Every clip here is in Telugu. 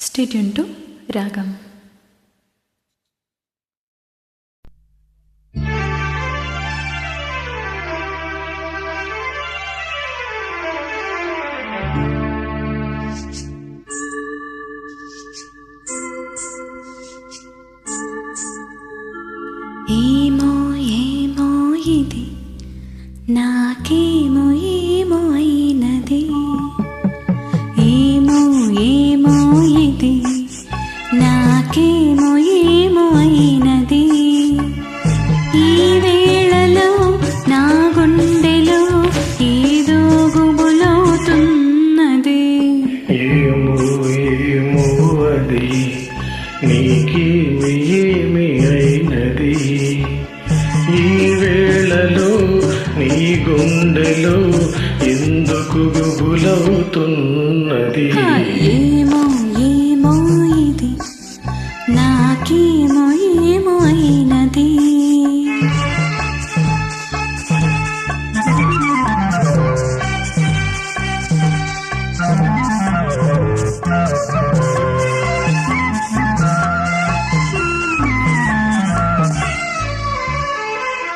స్టేట్యూన్ టు రాగం ఏమో ఏమో ఇది? నాకేమో ఏమో అయినది? ఏమో ఏమో అయినది ఈ వేళలో నీ గుండెలో ఎందుకు గుబులవుతున్నది? ఏమో.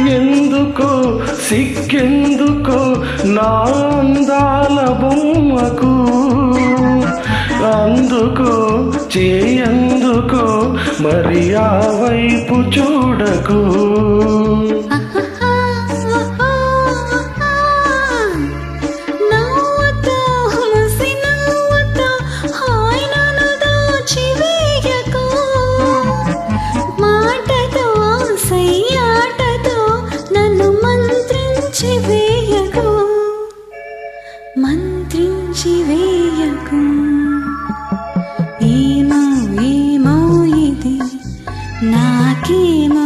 ఎందుకో సిగ్గెందుకో నా అందాల బొమ్మకు? అందుకో చేయందుకో మరి ఆ వైపు చూడకు. త్యజించివేయకు ఏమో ఏమో ఇది నాకేమో